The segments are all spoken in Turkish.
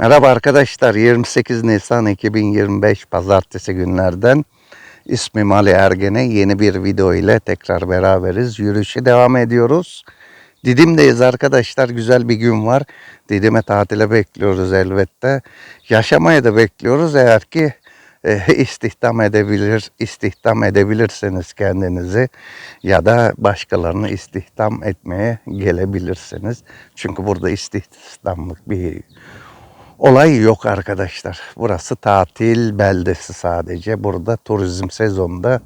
Merhaba arkadaşlar. 28 Nisan 2025 Pazartesi günlerden ismim Ali Ergen'e yeni bir video ile tekrar beraberiz. Yürüyüşe devam ediyoruz. Didim'deyiz arkadaşlar. Güzel bir gün var. Didim'e tatile bekliyoruz elbette. Yaşamaya da bekliyoruz eğer ki e, istihdam edebilir, istihdam edebilirseniz kendinizi ya da başkalarını istihdam etmeye gelebilirsiniz. Çünkü burada istihdamlık bir olay yok arkadaşlar. Burası tatil beldesi sadece. Burada turizm sezonunda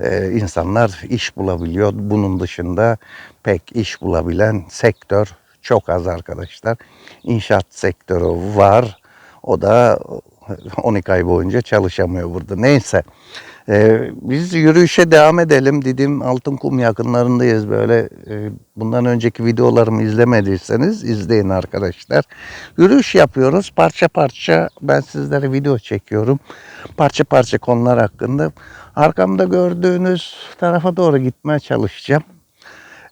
e, insanlar iş bulabiliyor. Bunun dışında pek iş bulabilen sektör çok az arkadaşlar. İnşaat sektörü var. O da 12 ay boyunca çalışamıyor burada. Neyse. Ee, biz yürüyüşe devam edelim. Didim Altınkum yakınlarındayız. Böyle e, bundan önceki videolarımı izlemediyseniz izleyin arkadaşlar. Yürüyüş yapıyoruz. Parça parça ben sizlere video çekiyorum. Parça parça konular hakkında. Arkamda gördüğünüz tarafa doğru gitmeye çalışacağım.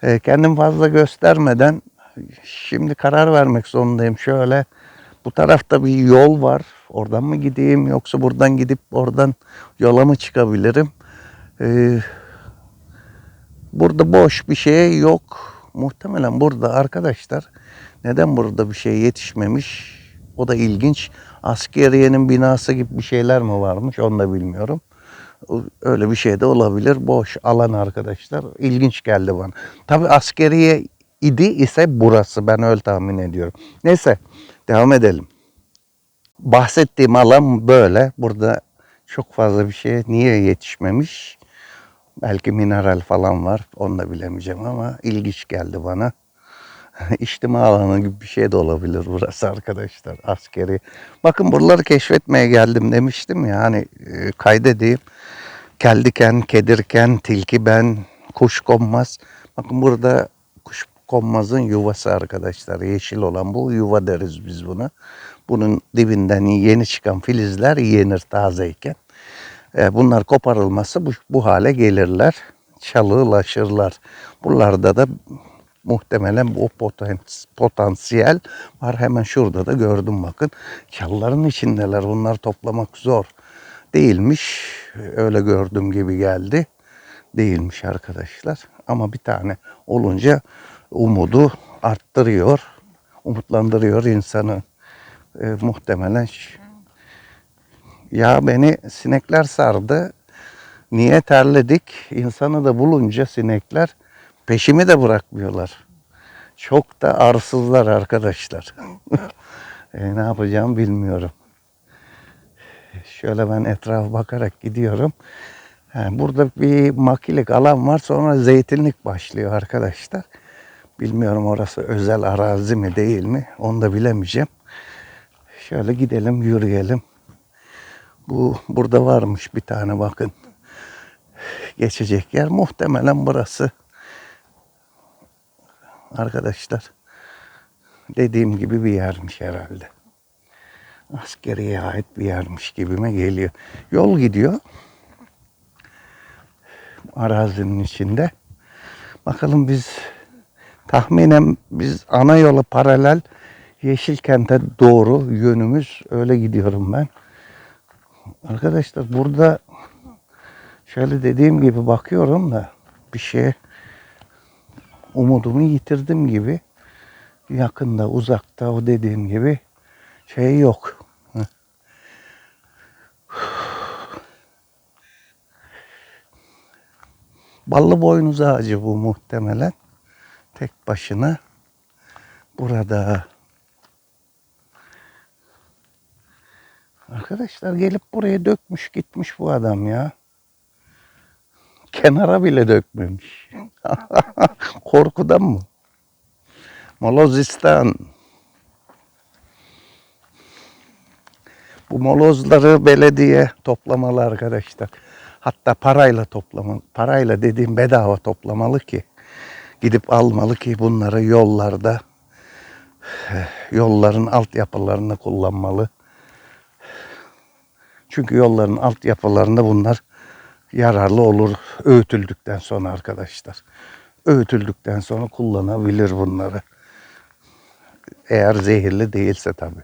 Ee, kendim fazla göstermeden şimdi karar vermek zorundayım. Şöyle bu tarafta bir yol var. Oradan mı gideyim yoksa buradan gidip oradan yola mı çıkabilirim? Ee, burada boş bir şey yok. Muhtemelen burada arkadaşlar neden burada bir şey yetişmemiş? O da ilginç. Askeriyenin binası gibi bir şeyler mi varmış onu da bilmiyorum. Öyle bir şey de olabilir. Boş alan arkadaşlar. İlginç geldi bana. Tabi askeriye idi ise burası. Ben öyle tahmin ediyorum. Neyse devam edelim. Bahsettiğim alan böyle. Burada çok fazla bir şey niye yetişmemiş? Belki mineral falan var. Onu da bilemeyeceğim ama ilginç geldi bana. İçtima alanı gibi bir şey de olabilir burası arkadaşlar. Askeri. Bakın buraları keşfetmeye geldim demiştim ya. Hani e, kaydedeyim. Keldiken, kedirken, tilki ben, kuş konmaz. Bakın burada kuş konmazın yuvası arkadaşlar. Yeşil olan bu yuva deriz biz buna. Bunun dibinden yeni çıkan filizler yenir tazeyken. E, bunlar koparılması bu, bu hale gelirler. Çalılaşırlar. Buralarda da muhtemelen bu potans- potansiyel var. Hemen şurada da gördüm bakın. Çalıların içindeler. Bunlar toplamak zor. Değilmiş. Öyle gördüğüm gibi geldi. Değilmiş arkadaşlar. Ama bir tane olunca umudu arttırıyor. Umutlandırıyor insanı. E, muhtemelen ya beni sinekler sardı. Niye terledik? İnsanı da bulunca sinekler peşimi de bırakmıyorlar. Çok da arsızlar arkadaşlar. e, ne yapacağım bilmiyorum. Şöyle ben etrafa bakarak gidiyorum. Ha, burada bir makilik alan var sonra zeytinlik başlıyor arkadaşlar. Bilmiyorum orası özel arazi mi değil mi onu da bilemeyeceğim. Şöyle gidelim yürüyelim. Bu burada varmış bir tane bakın. Geçecek yer muhtemelen burası. Arkadaşlar dediğim gibi bir yermiş herhalde. Askeriye ait bir yermiş gibime geliyor. Yol gidiyor. Arazinin içinde. Bakalım biz tahminen biz ana yola paralel Yeşilkent'e doğru yönümüz öyle gidiyorum ben. Arkadaşlar burada şöyle dediğim gibi bakıyorum da bir şeye umudumu yitirdim gibi. Yakında uzakta o dediğim gibi şey yok. Ballı boynuz ağacı bu muhtemelen. Tek başına burada. Arkadaşlar gelip buraya dökmüş gitmiş bu adam ya. Kenara bile dökmemiş. Korkudan mı? Molozistan. Bu molozları belediye toplamalı arkadaşlar. Hatta parayla toplamalı. Parayla dediğim bedava toplamalı ki. Gidip almalı ki bunları yollarda yolların altyapılarını kullanmalı. Çünkü yolların altyapılarında bunlar yararlı olur öğütüldükten sonra arkadaşlar. Öğütüldükten sonra kullanabilir bunları. Eğer zehirli değilse tabii.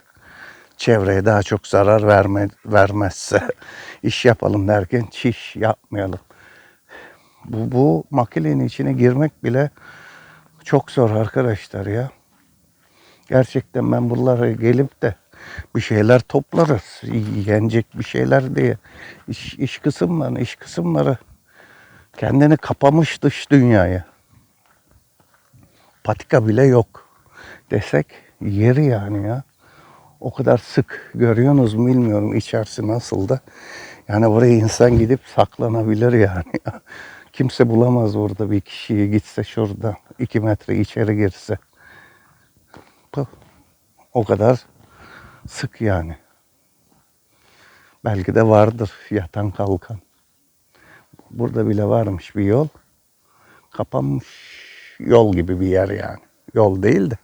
çevreye daha çok zarar verme, vermezse iş yapalım derken çiş yapmayalım. Bu, bu makinenin içine girmek bile çok zor arkadaşlar ya. Gerçekten ben bunlara gelip de bir şeyler toplarız. Yenecek bir şeyler diye. İş, iş kısımları, iş kısımları kendini kapamış dış dünyaya. Patika bile yok desek yeri yani ya. O kadar sık görüyorsunuz mu bilmiyorum içerisi nasıl da. Yani buraya insan gidip saklanabilir yani. Kimse bulamaz orada bir kişiyi gitse şurada iki metre içeri girse. O kadar sık yani. Belki de vardır yatan kalkan. Burada bile varmış bir yol. Kapanmış yol gibi bir yer yani. Yol değil de.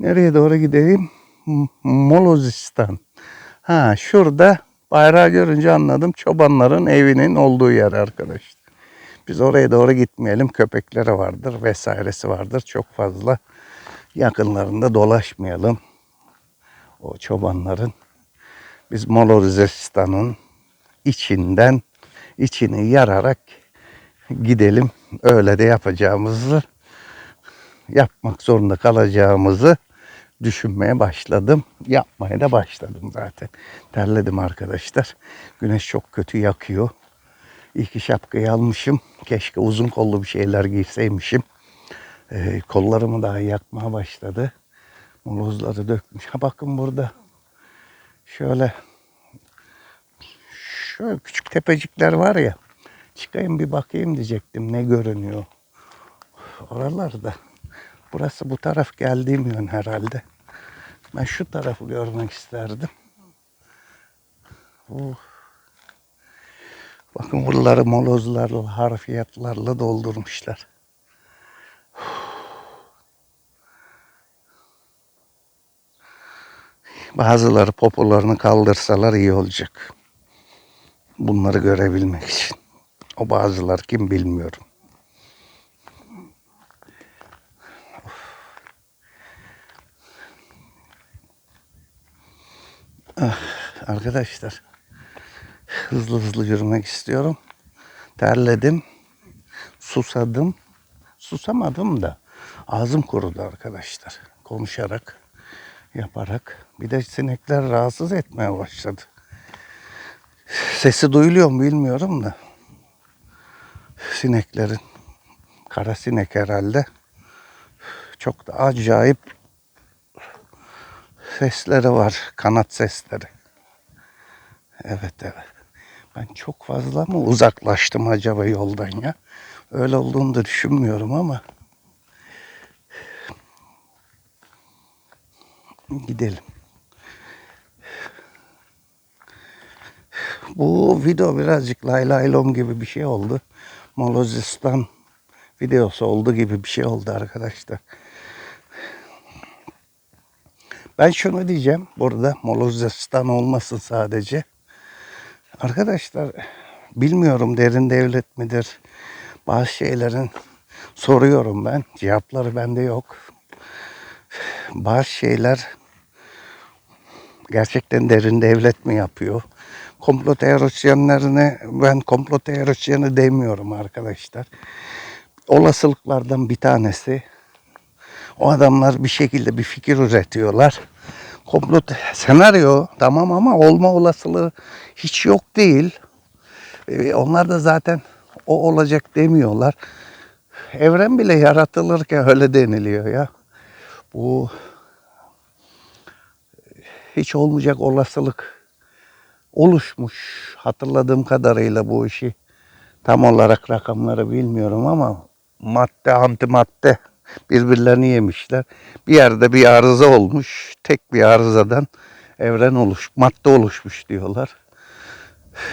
Nereye doğru gideyim? M- Molozistan. Ha şurada bayrağı görünce anladım. Çobanların evinin olduğu yer arkadaşlar. Biz oraya doğru gitmeyelim. Köpekleri vardır vesairesi vardır. Çok fazla yakınlarında dolaşmayalım. O çobanların. Biz Molozistan'ın içinden içini yararak gidelim. Öyle de yapacağımızı yapmak zorunda kalacağımızı düşünmeye başladım. Yapmaya da başladım zaten. Terledim arkadaşlar. Güneş çok kötü yakıyor. İyi ki şapkayı almışım. Keşke uzun kollu bir şeyler giyseymişim. Ee, kollarımı daha yakmaya başladı. Molozları dökmüş. Ha bakın burada şöyle şöyle küçük tepecikler var ya. Çıkayım bir bakayım diyecektim ne görünüyor. Oralarda. Burası bu taraf geldiğim yön herhalde. Ben şu tarafı görmek isterdim. Oh. Bakın buraları molozlarla, harfiyatlarla doldurmuşlar. Bazıları popolarını kaldırsalar iyi olacak. Bunları görebilmek için. O bazılar kim bilmiyorum. Ah, arkadaşlar hızlı hızlı yürümek istiyorum. Terledim. Susadım. Susamadım da ağzım kurudu arkadaşlar. Konuşarak, yaparak. Bir de sinekler rahatsız etmeye başladı. Sesi duyuluyor mu bilmiyorum da. Sineklerin. Kara sinek herhalde. Çok da acayip sesleri var. Kanat sesleri. Evet evet. Ben çok fazla mı uzaklaştım acaba yoldan ya? Öyle olduğunu da düşünmüyorum ama. Gidelim. Bu video birazcık lay lay lom gibi bir şey oldu. Molozistan videosu oldu gibi bir şey oldu arkadaşlar. Ben şunu diyeceğim burada Molozistan olmasın sadece. Arkadaşlar bilmiyorum derin devlet midir? Bazı şeylerin soruyorum ben. Cevapları bende yok. Bazı şeyler gerçekten derin devlet mi yapıyor? Komplo teorisyenlerine ben komplo teorisyeni demiyorum arkadaşlar. Olasılıklardan bir tanesi. O adamlar bir şekilde bir fikir üretiyorlar. Komplo senaryo tamam ama olma olasılığı hiç yok değil. Ee, Onlar da zaten o olacak demiyorlar. Evren bile yaratılırken öyle deniliyor ya. Bu hiç olmayacak olasılık oluşmuş. Hatırladığım kadarıyla bu işi tam olarak rakamları bilmiyorum ama madde antimadde birbirlerini yemişler. Bir yerde bir arıza olmuş. Tek bir arızadan evren oluş, madde oluşmuş diyorlar.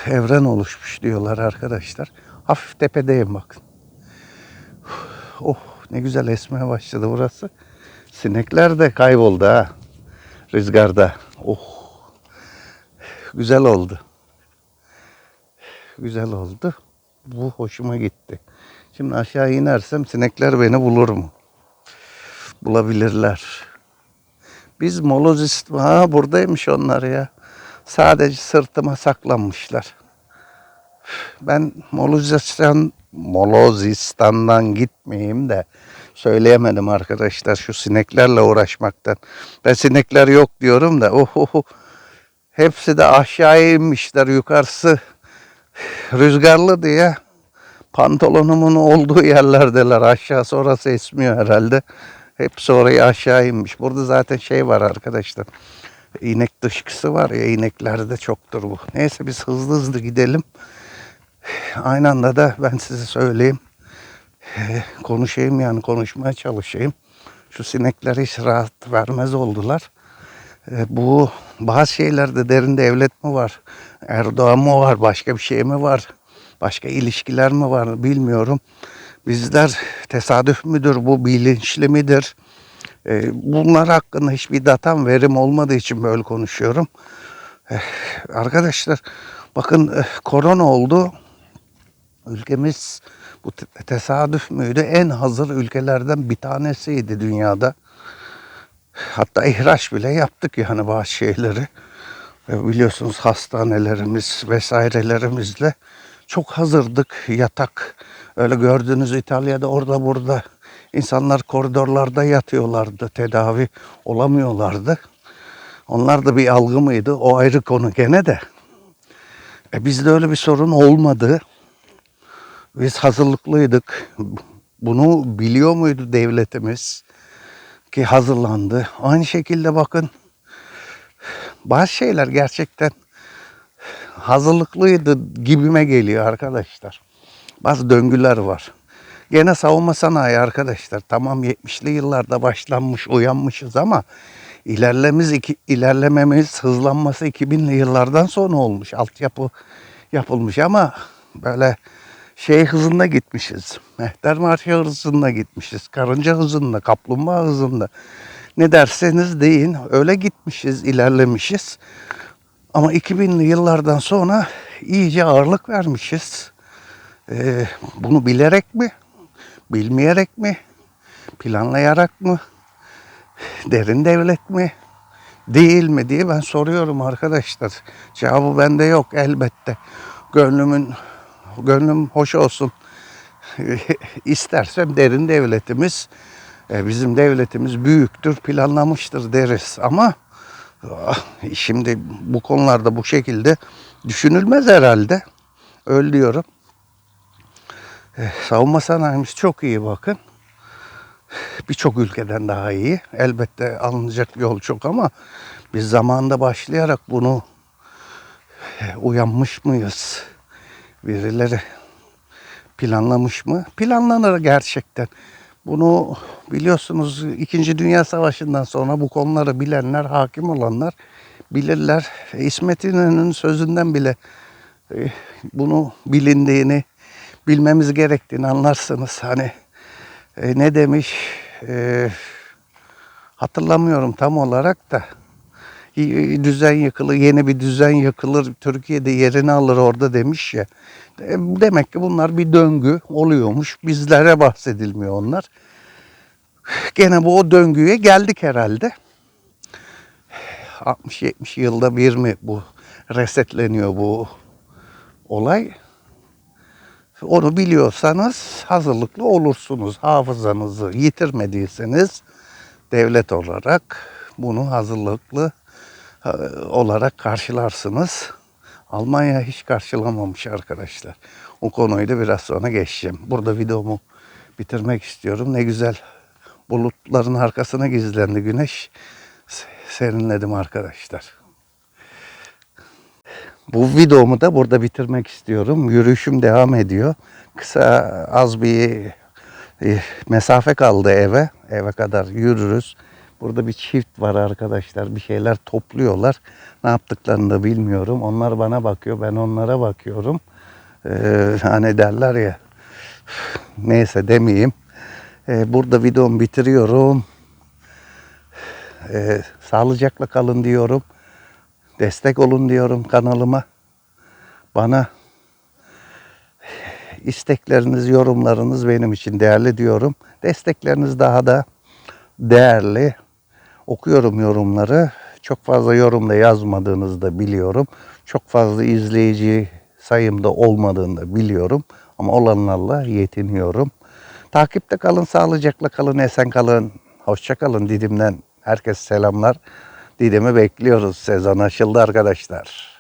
Evren oluşmuş diyorlar arkadaşlar. Hafif tepedeyim bakın. Oh ne güzel esmeye başladı burası. Sinekler de kayboldu ha. Rüzgarda. Oh. Güzel oldu. Güzel oldu. Bu hoşuma gitti. Şimdi aşağı inersem sinekler beni bulur mu? Bulabilirler. Biz molozist... Ha buradaymış onlar ya. Sadece sırtıma saklanmışlar. Ben Molozistan, Molozistan'dan gitmeyeyim de söyleyemedim arkadaşlar şu sineklerle uğraşmaktan. Ben sinekler yok diyorum da oho, hepsi de aşağıya inmişler yukarısı rüzgarlı diye pantolonumun olduğu yerlerdeler. Aşağısı orası esmiyor herhalde. Hepsi oraya aşağı inmiş. Burada zaten şey var arkadaşlar. İnek dışkısı var ya ineklerde çoktur bu. Neyse biz hızlı hızlı gidelim. Aynı anda da ben size söyleyeyim. Ee, konuşayım yani konuşmaya çalışayım. Şu sinekler hiç rahat vermez oldular. Ee, bu bazı şeylerde derin devlet mi var? Erdoğan mı var? Başka bir şey mi var? Başka ilişkiler mi var bilmiyorum. Bizler tesadüf müdür bu bilinçli midir? Ee, bunlar hakkında hiçbir datam verim olmadığı için böyle konuşuyorum. Eh, Arkadaşlar bakın eh, korona oldu. Ülkemiz bu te- tesadüf müydü? En hazır ülkelerden bir tanesiydi dünyada. Hatta ihraç bile yaptık yani bazı şeyleri. Ve biliyorsunuz hastanelerimiz vesairelerimizle çok hazırdık. Yatak öyle gördüğünüz İtalya'da orada burada insanlar koridorlarda yatıyorlardı. Tedavi olamıyorlardı. Onlar da bir algı mıydı? O ayrı konu gene de. E bizde öyle bir sorun olmadı. Biz hazırlıklıydık. Bunu biliyor muydu devletimiz? Ki hazırlandı. Aynı şekilde bakın bazı şeyler gerçekten hazırlıklıydı gibime geliyor arkadaşlar. Bazı döngüler var. Gene savunma sanayi arkadaşlar. Tamam 70'li yıllarda başlanmış, uyanmışız ama ilerlememiz, iki, ilerlememiz, hızlanması 2000'li yıllardan sonra olmuş. Altyapı yapılmış ama böyle şey hızında gitmişiz. Mehter marşı hızında gitmişiz. Karınca hızında, kaplumbağa hızında. Ne derseniz deyin öyle gitmişiz, ilerlemişiz. Ama 2000'li yıllardan sonra iyice ağırlık vermişiz. Ee, bunu bilerek mi? Bilmeyerek mi? Planlayarak mı? Derin devlet mi? Değil mi diye ben soruyorum arkadaşlar. Cevabı bende yok elbette. Gönlümün gönlüm hoş olsun. İstersem derin devletimiz e, bizim devletimiz büyüktür, planlamıştır deriz ama ah, şimdi bu konularda bu şekilde düşünülmez herhalde. Öyle diyorum. E, savunma sanayimiz çok iyi bakın. Birçok ülkeden daha iyi. Elbette alınacak yol çok ama biz zamanında başlayarak bunu e, uyanmış mıyız? Birileri planlamış mı? Planlanır gerçekten. Bunu biliyorsunuz İkinci Dünya Savaşı'ndan sonra bu konuları bilenler, hakim olanlar bilirler. İsmet İnönü'nün sözünden bile e, bunu bilindiğini, bilmemiz gerektiğini anlarsınız. Hani e, ne demiş e, hatırlamıyorum tam olarak da düzen yıkılır, yeni bir düzen yıkılır, Türkiye'de yerini alır orada demiş ya. E, Demek ki bunlar bir döngü oluyormuş. Bizlere bahsedilmiyor onlar. Gene bu o döngüye geldik herhalde. 60-70 yılda bir mi bu resetleniyor bu olay? Onu biliyorsanız hazırlıklı olursunuz. Hafızanızı yitirmediyseniz devlet olarak bunu hazırlıklı olarak karşılarsınız. Almanya hiç karşılamamış arkadaşlar. O konuyu da biraz sonra geçeceğim. Burada videomu bitirmek istiyorum. Ne güzel bulutların arkasına gizlendi güneş. Se- Serinledim arkadaşlar. Bu videomu da burada bitirmek istiyorum. Yürüyüşüm devam ediyor. Kısa az bir e, mesafe kaldı eve. Eve kadar yürürüz. Burada bir çift var arkadaşlar. Bir şeyler topluyorlar. Ne yaptıklarını da bilmiyorum. Onlar bana bakıyor. Ben onlara bakıyorum. Ee, hani derler ya. Neyse demeyeyim. Ee, burada videomu bitiriyorum. Ee, sağlıcakla kalın diyorum. Destek olun diyorum kanalıma. Bana istekleriniz, yorumlarınız benim için değerli diyorum. Destekleriniz daha da değerli. Okuyorum yorumları. Çok fazla yorum da yazmadığınızı da biliyorum. Çok fazla izleyici sayımda olmadığını da biliyorum. Ama olanlarla yetiniyorum. Takipte kalın, sağlıcakla kalın, esen kalın. Hoşça kalın Didim'den. Herkese selamlar. Didim'i bekliyoruz. Sezon açıldı arkadaşlar.